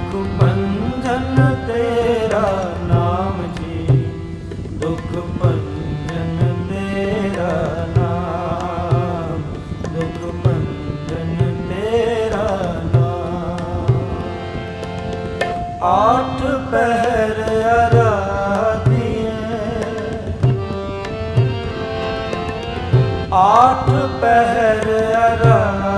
ਦੁਖ ਪੰਜਨ ਤੇਰਾ ਨਾਮ ਜੀ ਦੁਖ ਭੰਜਨ ਤੇਰਾ ਨਾਮ ਦੁਖ ਪੰਜਨ ਤੇਰਾ ਨਾਮ ਆਠ ਪਹਿਰ ਅਰਾਧੀਏ ਆਠ ਪਹਿਰ ਅਰਾਧੀਏ